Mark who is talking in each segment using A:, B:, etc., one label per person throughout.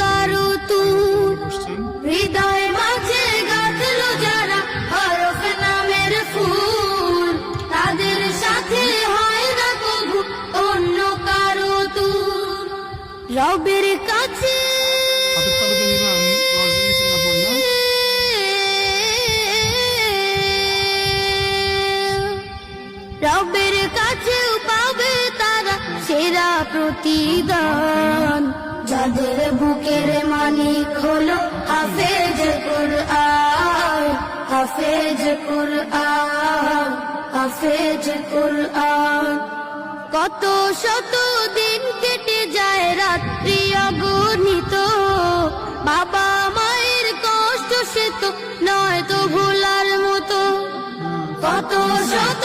A: কারও তুল। হৃদয়ে মাঝে গাঁথলো যারা হরফ নামের ফুল। তাদের সাথে হয় না কবু অন্য কারও রবের কাছে রবের কাছেও পাবে তারা সেরা প্রতিদান। যাদের বুকের মালিক হলো হাফেজ কুরআন হাফেজ কুরআন হাফেজ কুরআন। কত শত দিন কেটে যায় রাত্রি অগণিত, বাবা মায়ের কষ্ট সে তো নয় তো ভোলার মতো। কত শত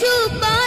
A: 出发